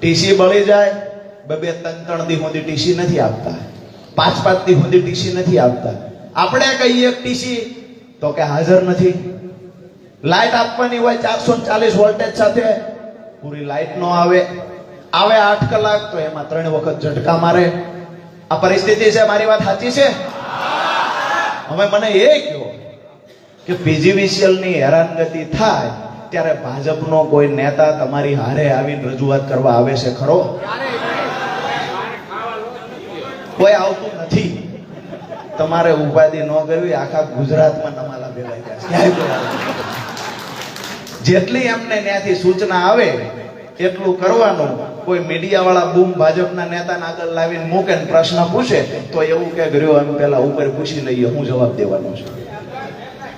TC બળી જાય બે બે ત્રણ ત્રણ દી સુધી ટીસી નથી આપતા પાંચ પાંચ દી સુધી ટીસી નથી આપતા આપણે કહીએ ટીસી, તો કે હાજર નથી. લાઇટ આપવાની હોય ચારસો ચાલીસ વોલ્ટેજ સાથે, પૂરી લાઇટ નો આવે. આવે આઠ કલાક, તો એમાં ત્રણ વખત ઝટકા મારે. આ પરિસ્થિતિ છે, મારી વાત સાચી છે? હવે મને એ કહો કે પીજીવીસીએલની હેરાનગતિ થાય ત્યારે ભાજપનો કોઈ નેતા તમારી હારે આવીને રજૂઆત કરવા આવે છે ખરો? કોઈ આવતું નથી. તમારે ઉપાધિ ન કરવી આખા ગુજરાતમાં કોઈ આવતું નથી. જેટલી એમને ત્યાંથી સૂચના આવે, એટલું કરવાનું. કોઈ મીડિયા વાળા બૂમ ભાજપના નેતાને આગળ લાવીને મૂકે પ્રશ્ન પૂછે, તો એવું કે ગયો એમ પેલા ઉપર પૂછી લઈએ, હું જવાબ દેવાનો છું.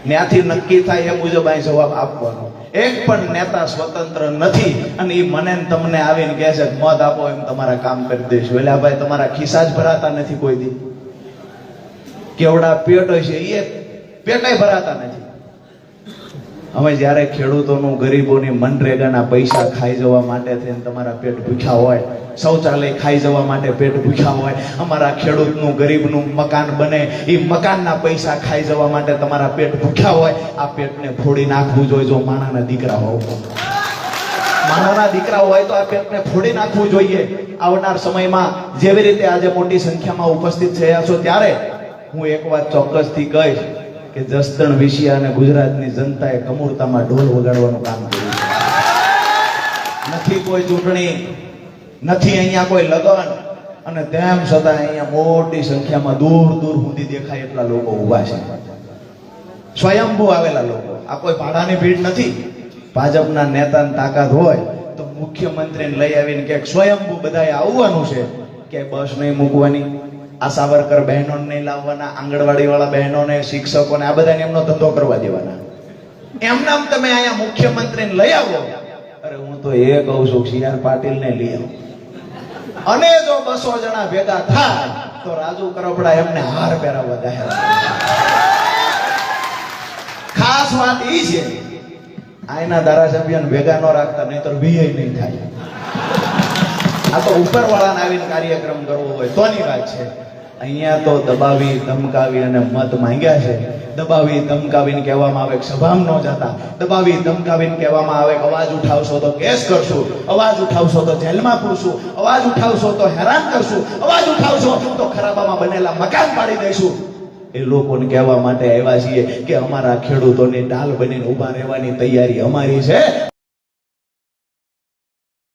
ત્યાંથી નક્કી થાય એ મુજબ અહીં જવાબ આપવાનો. એક પણ નેતા સ્વતંત્ર નથી અને એ મને તમને આવીને કહે છે, મત આપો એમ તમારા કામ કરી દઈશું. એટલે ભાઈ તમારા ખિસ્સા જ ભરાતા નથી કોઈ દી. કેવડા પેટ હોય છે એ પેટાય ભરાતા નથી. હવે જ્યારે ખેડૂતોનું ગરીબોની મનરેગાના પૈસા ખાઈ જવા માટે થઈને તમારા પેટ ભૂખ્યા હોય, શૌચાલય ખાઈ જવા માટે પેટ ભૂખ્યા હોય, અમારા ખેડૂતનું ગરીબનું મકાન બને, એ મકાનના પૈસા ખાઈ જવા માટે તમારા પેટ ભૂખ્યા હોય, આ પેટને ફોડી નાખવું જોઈએ જો માણાના દીકરા હોવ. માણાના દીકરા હોય તો આ પેટને ફોડી નાખવું જોઈએ. આવનાર સમયમાં જેવી રીતે આજે મોટી સંખ્યામાં ઉપસ્થિત થયા છો, ત્યારે હું એક વાત ચોક્કસથી કહીશ. કે જસદણ વિશિયા અને ગુજરાતની જનતાએ કમૂરતામાં ઢોલ વગાડવાનું કામ કર્યું નથી કોઈ ચૂંટણી, નથી અહીંયા કોઈ લગન, અને તેમ છતાં અહીંયા મોટી સંખ્યામાં દૂર દૂર સુધી દેખાય એટલા લોકો ઊભા છે. સ્વયંભૂ આવેલા લોકો. આ કોઈ ભાડાની ભીડ નથી. ભાજપના નેતાની તાકાત હોય તો મુખ્યમંત્રીને લઈ આવીને કે સ્વયંભૂ બધાએ આવવાનું છે. કે બસ નહીં મૂકવાની. આ સાવરકર બહેનોને લાવવાના આંગણવાડી વાળા બહેનોને, શિક્ષકોને, આ બધાને એમનો ધંધો કરવા દેવાના. એમનામ તમે અહીંયા મુખ્યમંત્રીને લઈ આવો. અરે હું તો એ કહું છું સી આર પાટીલને લઈ આવો. અને જો બસો જણા ભેગા થાય, તો રાજુ કરપડા એમને હાર પહેરાવવા જાહેર ખાસ વાત એ છે, આયના ધારાસભ્યને ભેગા ન રાખતા નહીતર વીએ નહીં થાય. આ તો ઉપરવાળાને આવીને કાર્યક્રમ કરવો હોય, તોની વાત છે. અહીંયા તો દબાવી, ધમકાવી અને મત માંગ્યા છે. દબાવી, ધમકાવીને કહેવામાં આવે સભામાં ન જતા. દબાવી, ધમકાવીને કહેવામાં આવે અવાજ ઉઠાવશો તો કેસ કરશું. અવાજ ઉઠાવશો તો જેલમાં પૂરશું. અવાજ ઉઠાવશો તો હેરાન કરશું. અવાજ ઉઠાવશો તો ખરાબામાં બનેલા મકાન પાડી દઈશું. એ લોકોને કહેવા માટે આવ્યા છીએ કે અમારા ખેડૂતોને ડાલ બનીને ઊભા રહેવાની તૈયારી અમારી છે.